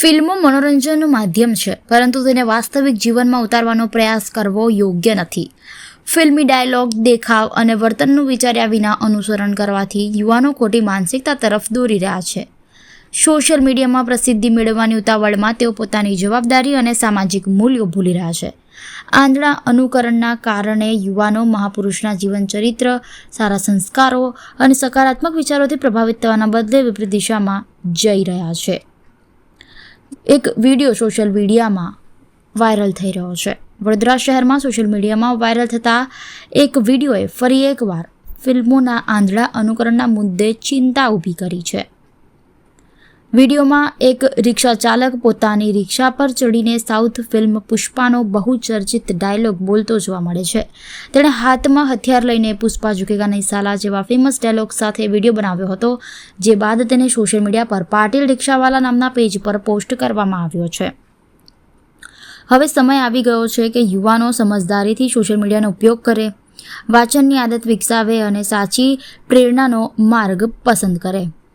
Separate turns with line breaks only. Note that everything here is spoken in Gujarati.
ફિલ્મો મનોરંજનનું માધ્યમ છે, પરંતુ તેને વાસ્તવિક જીવનમાં ઉતારવાનો પ્રયાસ કરવો યોગ્ય નથી. ફિલ્મી ડાયલોગ, દેખાવ અને વર્તનનું વિચાર્યા વિના અનુસરણ કરવાથી યુવાનો ખોટી માનસિકતા તરફ દોરી રહ્યા છે. સોશિયલ મીડિયામાં પ્રસિદ્ધિ મેળવવાની ઉતાવળમાં તેઓ પોતાની જવાબદારી અને સામાજિક મૂલ્યો ભૂલી રહ્યા છે. આંધળા અનુકરણના કારણે યુવાનો મહાપુરુષના જીવન ચરિત્ર સારા સંસ્કારો અને સકારાત્મક વિચારોથી પ્રભાવિત થવાના બદલે વિપરીત દિશામાં જઈ રહ્યા છે. એક વીડિયો સોશિયલ મીડિયામાં વાયરલ થઈ રહ્યો છે. વડોદરા શહેરમાં સોશિયલ મીડિયામાં વાયરલ થતા એક વિડીયોએ ફરી એકવાર ફિલ્મોના આંધળા અનુકરણના મુદ્દે ચિંતા ઊભી કરી છે. વિડીયોમાં એક રિક્ષા ચાલક પોતાની રિક્ષા પર ચડીને સાઉથ ફિલ્મ પુષ્પાનો બહુ ચર્ચિત ડાયલોગ બોલતો જોવા મળે છે. તેણે હાથમાં હથિયાર લઈને પુષ્પા ઝુકેગા નહીં સાલા જેવા ફેમસ ડાયલોગ સાથે વીડિયો બનાવ્યો હતો, જે બાદ તેને સોશિયલ મીડિયા પર પાટીલ રિક્ષાવાલા નામના પેજ પર પોસ્ટ કરવામાં આવ્યો છે. હવે સમય આવી ગયો છે કે યુવાનો સમજદારીથી સોશિયલ મીડિયાનો ઉપયોગ કરે, વાંચનની આદત વિકસાવે અને સાચી પ્રેરણાનો માર્ગ પસંદ કરે.